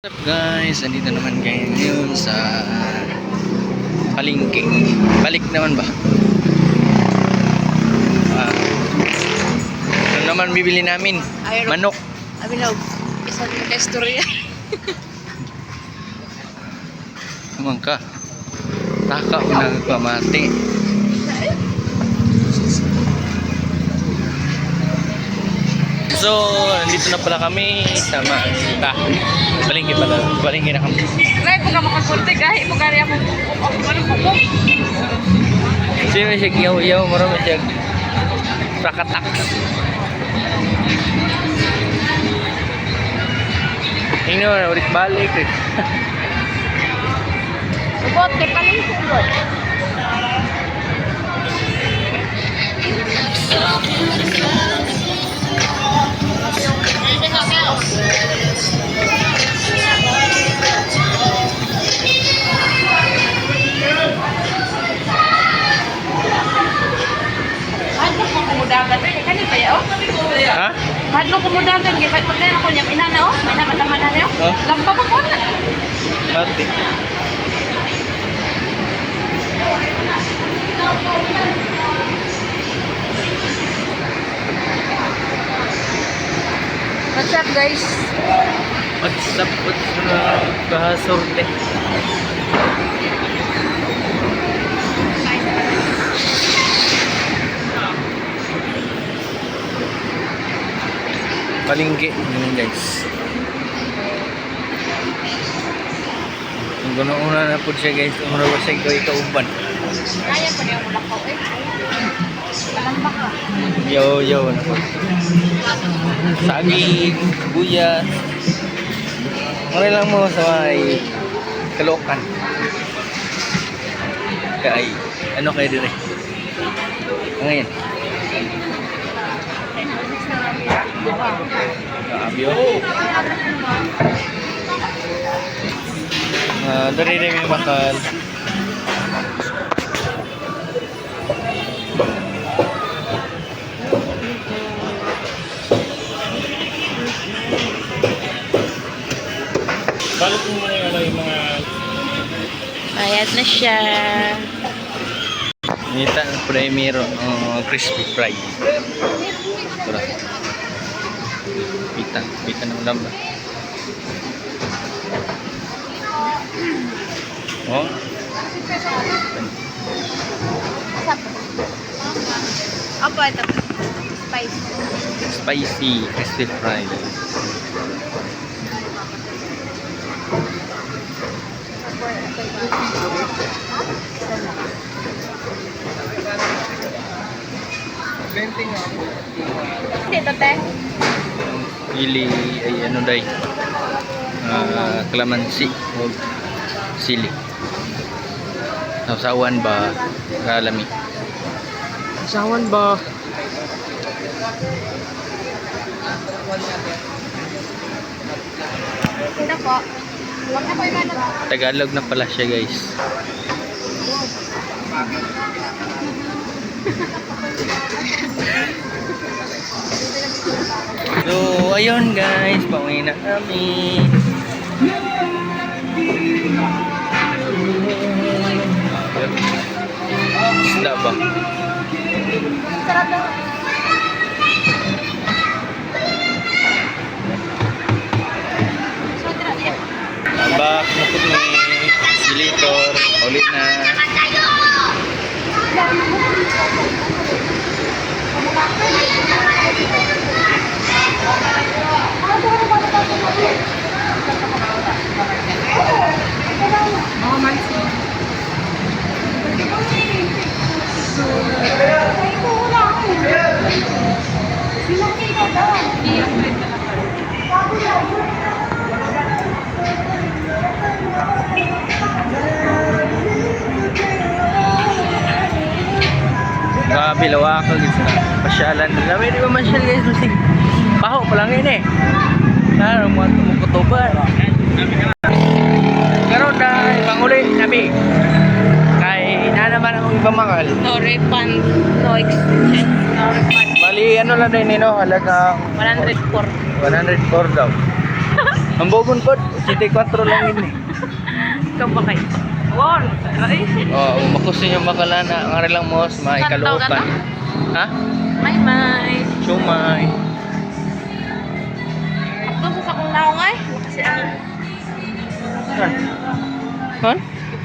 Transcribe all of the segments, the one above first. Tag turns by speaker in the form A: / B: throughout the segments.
A: What's up guys? Andito naman kayo ngayon sa palengke. Balik naman ba? Ah, ano naman bibili namin? Manok.
B: Aminaw, isang istorya.
A: Naman ka. Taka mo nagpamati. So, nandito na pala kami sa Makita. Palengke pala. Palengke na kami.
B: Kaya po ka makapunti, kahit mo mo anong bukok.
A: Sino siya giyaw-yaw? Marami siya rakatak. Tingnan mo na, ulit balik.
B: Ubot, kay paling ko ubot. Hadlo Kani ba yao?
A: Ha?
B: Hadlo kumudagan. Kaya pag na ako niyang ina na oh. May naman na niyo.
A: Oh.
B: Lampa ko ko na.
A: Mati.
B: What's up guys?
A: What's up? What's up? Kahasorte. Palinggi. Yun guys. Ang ganoon na po siya guys. Umuro ko siya ikaw ikauban.
B: Kaya pa niya mula ko eh. Lampa ka.
A: Yo, yo. Ano? Saging, buya. Ngayon lang mo sa may kalokan. Kay, ano kayo din eh? Ngayon. Ah, dari rin may bakal.
C: Balot mo muna yung, ano, yung mga
B: Bayad na siya.
A: Nita ang primero uh, crispy fry. Ito Pita. Pita ng ulam ba? Oh,
B: Apa ito? Spice.
A: spicy crispy fry.
B: Dito, te.
A: Ili ay ano day? Ah, calamansi o sili. Sausawan ba? Kalami. Sausawan ba?
B: Ito po. Ano.
A: Tagalog na pala siya guys. So, ayun guys, pauwi na kami. Isda ba? Back na po ni Silitor. Ulit na. Grabe, lawak guys na. Pasyalan. Grabe, di ba masyal guys? Kasi paho pa lang yun eh. Claro, mga tumukutuban. Karoon na, ibang uli, nabi. Kay na naman ang ibang mangal.
B: No refund. No exchange. No refund.
A: Bali, ano lang din, no? Halagang
B: 104.
A: 104 daw. Ang bobon po, 84 lang yun eh.
B: Ikaw ba kayo?
A: Oo, oh, makusin yung makalana. Ang arilang mos, may kalooban. Ha?
B: May may.
A: Siumay.
B: Ako sa sakong naong ay. Kasi ano.
A: Han? Han?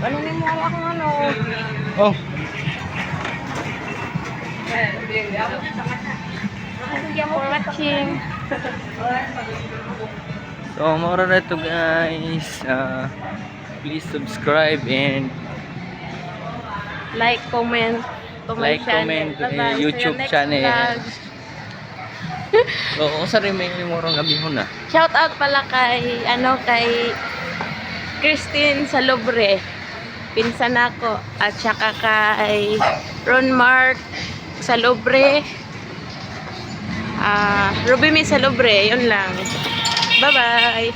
B: Ano ni mo akong ano?
A: Oh.
B: Thank you for watching.
A: So, mura na ito guys. Uh, please subscribe and
B: Like, comment, comment,
A: Like,
B: channel.
A: comment, eh, YouTube
B: See you next
A: channel.
B: vlog.
A: Oo, sa rin may murang gabi ho na.
B: Shout out pala kay ano kay Christine Salubre. Pinsan ako at saka kay Ron Mark Salubre. Ah, Ruby May Salubre, yun lang. Bye-bye.